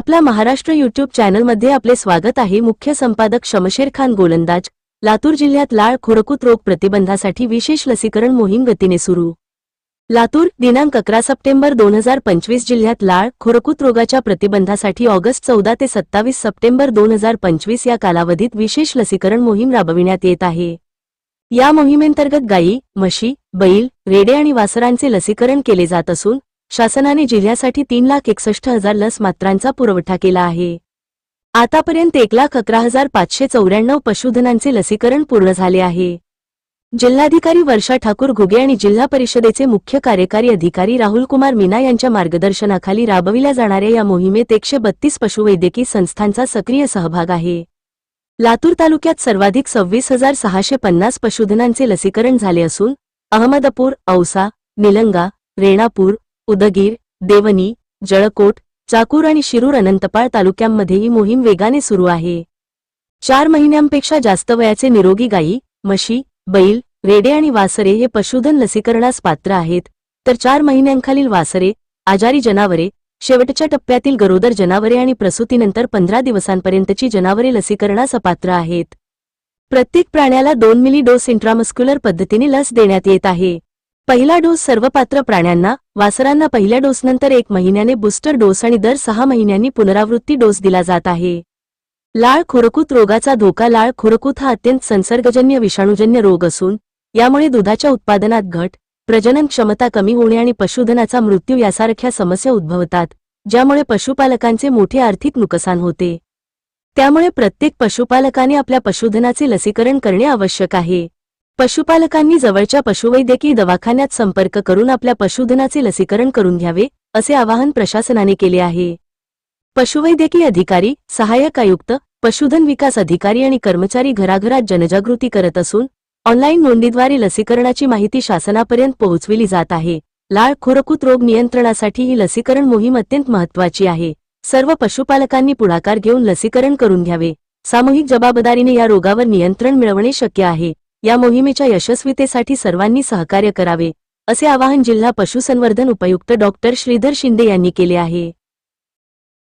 आपला महाराष्ट्र युट्यूब चॅनलमध्ये आपले स्वागत आहे. मुख्य संपादक शमशेर खान गोलंदाज लातूर जिल्ह्यात लाळ खोरकूत रोग प्रतिबंधासाठी विशेष लसीकरण मोहीम गतीने सुरू. लातूर दिनांक अकरा सप्टेंबर दोन हजार पंचवीस जिल्ह्यात लाळ खोरकूत रोगाच्या प्रतिबंधासाठी ऑगस्ट चौदा ते सत्तावीस सप्टेंबर दोन हजार पंचवीस या कालावधीत विशेष लसीकरण मोहीम राबविण्यात येत आहे. या मोहिमेंतर्गत गायी म्हशी बैल रेडे आणि वासरांचे लसीकरण केले जात असून शासनाने जिल्ह्यासाठी तीन लाख एकसष्ट हजार लस मात्रांचा पुरवठा केला आहे. आतापर्यंत एक लाख अकरा हजार पाचशे चौऱ्याण्णव पशुधनांचे लसीकरण पूर्ण झाले आहे. जिल्हाधिकारी वर्षा ठाकूर घुगे आणि जिल्हा परिषदेचे मुख्य कार्यकारी अधिकारी राहुल कुमार मीना यांच्या मार्गदर्शनाखाली राबविल्या जाणाऱ्या या मोहिमेत एकशे बत्तीस पशुवैद्यकीय संस्थांचा सक्रिय सहभाग आहे. लातूर तालुक्यात सर्वाधिक सव्वीस हजार सहाशे पन्नास पशुधनांचे लसीकरण झाले असून अहमदपूर औसा निलंगा रेणापूर उदगीर देवनी जळकोट चाकूर आणि शिरूर अनंतपाळ तालुक्यांमध्ये ही मोहीम वेगाने सुरू आहे. चार महिन्यांपेक्षा जास्त वयाचे निरोगी गायी म्हशी बैल रेडे आणि वासरे हे पशुधन लसीकरणास पात्र आहेत. तर चार महिन्यांखालील वासरे आजारी जनावरे शेवटच्या टप्प्यातील गरोदर जनावरे आणि प्रसूतीनंतर पंधरा दिवसांपर्यंतची जनावरे लसीकरणास अपात्र आहेत. प्रत्येक प्राण्याला दोन मिली डोस इंट्रामस्क्युलर पद्धतीने लस देण्यात येत आहे. पहिला डोस सर्व पात्र प्राण्यांना वासरांना पहिल्या डोसनंतर एक महिन्याने बूस्टर डोस आणि दर सहा महिन्यांनी पुनरावृत्ती डोस दिला जात आहे. लाळ खुरकूत रोगाचा धोका लाळ खुरकूत हा अत्यंत संसर्गजन्य विषाणूजन्य रोग असून यामुळे दुधाच्या उत्पादनात घट प्रजनन क्षमता कमी होणे आणि पशुधनाचा मृत्यू यासारख्या समस्या उद्भवतात ज्यामुळे पशुपालकांचे मोठे आर्थिक नुकसान होते. त्यामुळे प्रत्येक पशुपालकाने आपल्या पशुधनाचे लसीकरण करणे आवश्यक आहे. पशुपालकांनी जवळच्या पशुवैद्यकीय दवाखान्यात संपर्क करून आपल्या पशुधनाचे लसीकरण करून घ्यावे असे आवाहन प्रशासनाने केले आहे. पशुवैद्यकीय अधिकारी सहाय्यक आयुक्त पशुधन विकास अधिकारी आणि कर्मचारी घराघरात जनजागृती करत असून ऑनलाईन नोंदीद्वारे लसीकरणाची माहिती शासनापर्यंत पोहोचविली जात आहे. लाळ खुरकूत रोग नियंत्रणासाठी ही लसीकरण मोहीम अत्यंत महत्वाची आहे. सर्व पशुपालकांनी पुढाकार घेऊन लसीकरण करून घ्यावे. सामूहिक जबाबदारीने या रोगावर नियंत्रण मिळवणे शक्य आहे. या मोहिमेच्या यशस्वीतेसाठी सर्वांनी सहकार्य करावे असे आवाहन जिल्हा पशुसंवर्धन उपायुक्त डॉक्टर श्रीधर शिंदे यांनी केले आहे.